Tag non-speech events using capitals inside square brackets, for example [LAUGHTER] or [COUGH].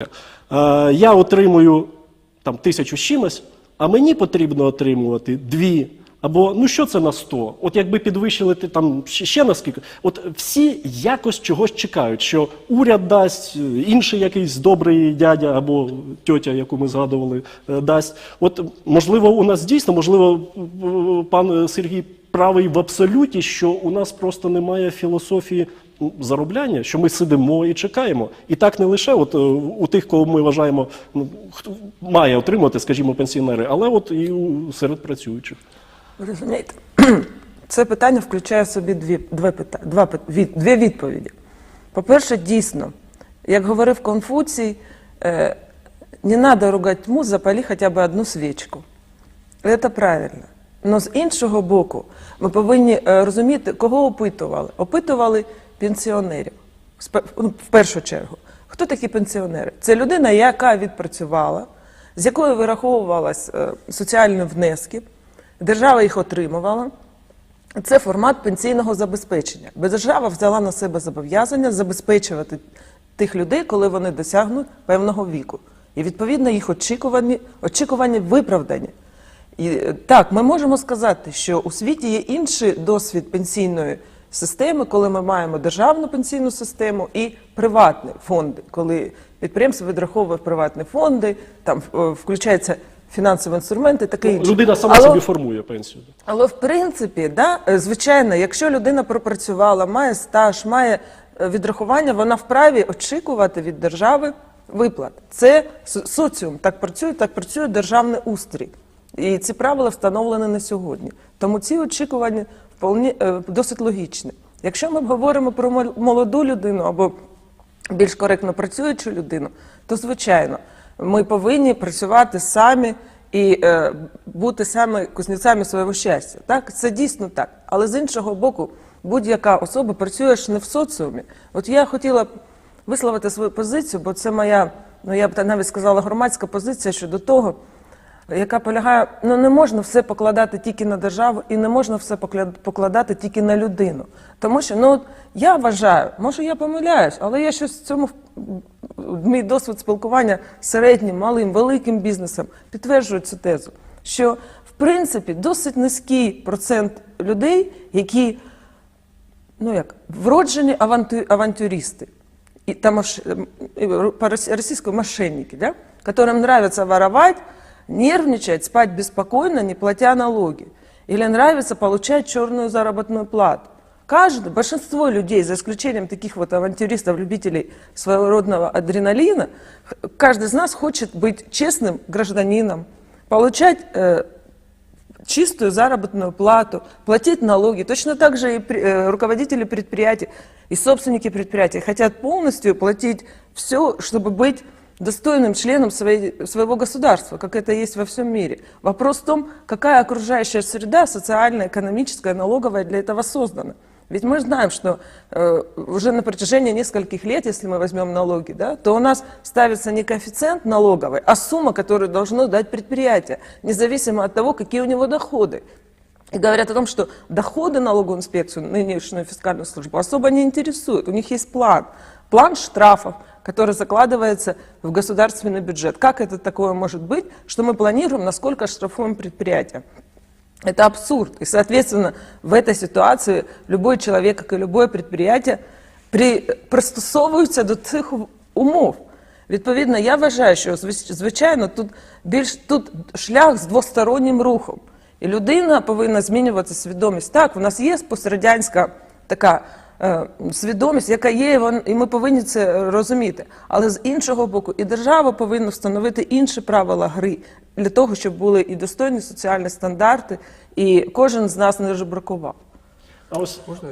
Е, я отримую там тисячу чимось, а мені потрібно отримувати дві. Або ну що це на 100? От якби підвищили там ще, ще на скільки. От всі якось чогось чекають, що уряд дасть, е, інший якийсь добрий дядя або тьотя, яку ми згадували, е, дасть. От можливо, у нас дійсно, можливо, пан Сергій правий в абсолюті, що у нас просто немає філософії заробляння, що ми сидимо і чекаємо. І так не лише от, е, у тих, кого ми вважаємо, ну, хто має отримати, скажімо, пенсіонери, але от і серед працюючих. Розумієте, [CLEARS THROAT] це питання включає в собі дві, дві, пита- два, від, дві відповіді. По-перше, дійсно, як говорив Конфуцій, е, не треба ругати тьму, запали хоча б одну свічку. Це правильно. Але з іншого боку, ми повинні е, розуміти, кого опитували. Опитували пенсіонерів ну, в першу чергу. Хто такі пенсіонери? Це людина, яка відпрацювала, з якої вираховувалися е, соціальні внески, держава їх отримувала. Це формат пенсійного забезпечення. Держава взяла на себе зобов'язання забезпечувати тих людей, коли вони досягнуть певного віку. І відповідно їх очікування, очікування виправдані. І е, так, ми можемо сказати, що у світі є інший досвід пенсійної системи, коли ми маємо державну пенсійну систему і приватні фонди, коли підприємство відраховує в приватні фонди, там е, включаються фінансові інструменти, таке інше. Людина сама Але- собі формує пенсію. але в принципі, да, е, звичайно, якщо людина пропрацювала, має стаж, має відрахування, вона вправі очікувати від держави виплат. Це соціум так працює, так працює державний устрій. І ці правила встановлені на сьогодні. Тому ці очікування вполне, е, досить логічні. Якщо ми говоримо про мол- молоду людину або більш коректно працюючу людину, то звичайно ми повинні працювати самі і е, бути саме кузнецями свого щастя. Так, це дійсно так. Але з іншого боку, будь-яка особа працює ж не в соціумі. От я хотіла висловити свою позицію, бо це моя, ну я б навіть сказала, громадська позиція щодо того, яка полягає, ну не можна все покладати тільки на державу і не можна все покля- покладати тільки на людину. Тому що ну от я вважаю, може я помиляюсь, але я щось в цьому в- мій досвід спілкування з середнім, малим, великим бізнесом підтверджує цю тезу, що в принципі досить низький процент людей, які ну як вроджені авантю, авантюристи, и тамаш, э, э, по-российски мошенники, да, которым нравится воровать, нервничать, спать беспокойно, не платя налоги. Или нравится получать черную заработную плату. Каждый, большинство людей, за исключением таких вот авантюристов, любителей своего родного адреналина, каждый из нас хочет быть честным гражданином, получать э, чистую заработную плату, платить налоги. Точно так же и при- э, руководители предприятий и собственники предприятий хотят полностью платить все, чтобы быть достойным членом своей- своего государства, как это есть во всем мире. Вопрос в том, какая окружающая среда, социальная, экономическая, налоговая для этого создана. Ведь мы знаем, что э, уже на протяжении нескольких лет, если мы возьмем налоги, да, то у нас ставится не коэффициент налоговый, а сумма, которую должно дать предприятие, независимо от того, какие у него доходы. И говорят о том, что доходы налоговую инспекцию, нынешнюю фискальную службу, особо не интересуют. У них есть план. План штрафов, который закладывается в государственный бюджет. Как это такое может быть, что мы планируем, насколько штрафуем предприятия? Это абсурд. И, соответственно, в этой ситуации любой человек, как и любое предприятие, при, пристосовується до цих умов. Відповідно, я вважаю, що звич- звичайно тут більш тут шлях з двостороннім рухом. І людина повинна змінювати свідомість. Так, у нас є пострадянська така е, свідомість, яка є, і ми повинні це розуміти. Але з іншого боку, і держава повинна встановити інші правила гри для того, щоб були і достойні соціальні стандарти, і кожен з нас не жебракував. А ось Можна